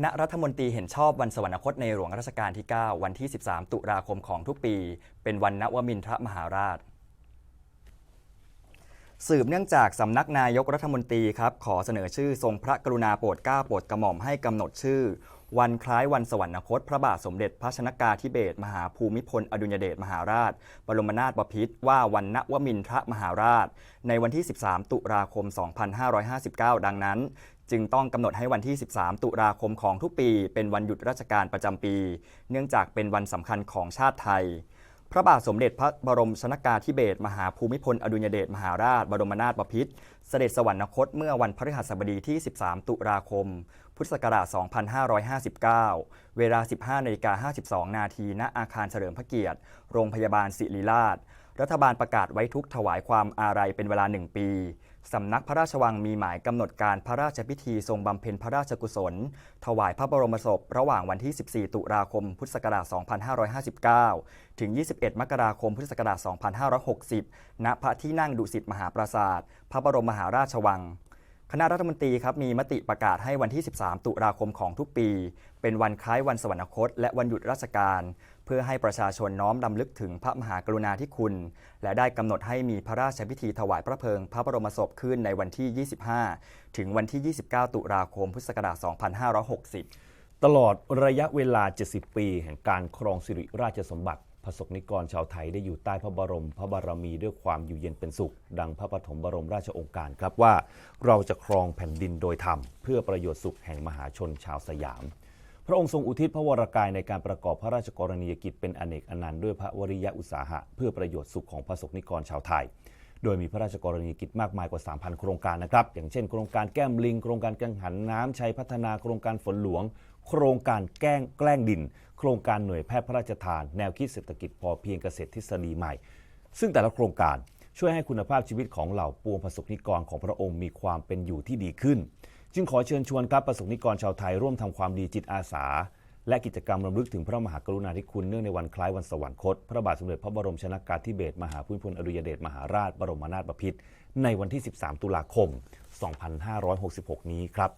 คณะรัฐมนตรีเห็นชอบวันสวรรคตในหลวงรัชกาลที่ 9 วันที่ 13 ตุลาคมของทุกปี เป็นวันนวมินทรมหาราช สืบเนื่องจากสำนักนายกรัฐมนตรีครับขอเสนอชื่อทรงพระกรุณาโปรดเกล้าโปรดกระหม่อมให้กำหนดชื่อ วันคล้ายวันสวรรคต พระบาทสมเด็จพระชนกาธิเบศรมหาภูมิพลอดุญเดชมหาราช บรมนาถบพิตรว่าวันนวมินทรมหาราช ในวันที่ 13 ตุลาคม 2559 ดังนั้น จึงต้องกำหนดให้วันที่ 13 ตุลาคมของทุกปี เป็นวันหยุดราชการประจำปี เนื่องจากเป็นวันสำคัญของชาติไทย พระบาทสมเด็จพระบรมชนกาธิเบศรมหาภูมิพล อดุญเดชมหาราช บรมนาถบพิตรเสด็จสวรรคตเมื่อวันพฤหัสบดีที่ 13 ตุลาคม พุทธศักราช 2559 เวลา 15นาฬิกา52 นาทีณอาคารเฉลิมพระเกียรติ โรงพยาบาลศิริราช รัฐบาลประกาศไว้ทุกถวายความอาลัยเป็นเวลาหนึ่งปี สำนักพระราชวังมีหมายกำหนดการพระราชพิธีทรงบำเพ็ญพระราชกุศล ถวายพระบรมศพ ระหว่างวันที่ 14 ตุลาคม พุทธศักราช 2559 ถึง 21 มกราคม พุทธศักราช 2560 ณ พระที่นั่งดุสิตมหาปราสาท พระบรมมหาราชวัง คณะรัฐมนตรีครับมีมติประกาศให้วันที่ 13 ตุลาคมของทุกปี เป็นวันคล้ายวันสวรรคต และวันหยุดราชการ เพื่อให้ประชาชนน้อมรำลึกถึงพระมหากรุณาธิคุณ และได้กำหนดให้มีพระราชพิธีถวายพระเพลิง พระบรมศพขึ้นในวันที่ 25 ถึงวันที่ 29 ตุลาคม พุทธศักราช 2560 ตลอดระยะเวลา 70 ปี แห่งการครองสิริราชสมบัติ ระสบนิกรชาวไทยได้อยู่ใต้พระบรม พระบารมีด้วยความอยู่เย็นเป็นสุข ดังพระปฐมบรมราชองค์การครับว่า เราจะครองแผ่นดินโดยธรรม เพื่อประโยชน์สุขแห่งมหาชนชาวสยาม พระองค์ทรงอุทิศพระวรากายในการประกอบพระราชกรณียกิจเป็นอเนกอนันต์ด้วยพระวริยะอุตสาหะ เพื่อประโยชน์สุขของประสบนิกรชาวไทย โดยมีพระราชกรณียกิจมากมายกว่า 3,000 โครงการนะครับอย่างเช่น โครงการแก้มลิง โครงการกังหันน้ำชัยพัฒนาโครงการฝนหลวง โครงการแกล้งแกล้งดิน โครงการหน่วยแพทย์พระราชทาน แนวคิดเศรษฐกิจพอเพียงเกษตรทฤษฎีใหม่ ซึ่งแต่ละโครงการช่วยให้คุณภาพชีวิตของเหล่าปวงประสบนิกรของพระองค์มีความเป็นอยู่ที่ดีขึ้น จึงขอเชิญชวนครับประสบนิกรชาวไทยร่วมทำความดีจิตอาสา และกิจกรรมรำลึกถึงพระมหากรุณาธิคุณเนื่องในวันคล้ายวันสวรรคต พระบาทสมเด็จพระบรมชนกาธิเบศรมหาภูมิพลอดุยเดชมหาราชบรมนาถบพิตรในวันที่ 13 ตุลาคม 2566 นี้ครับ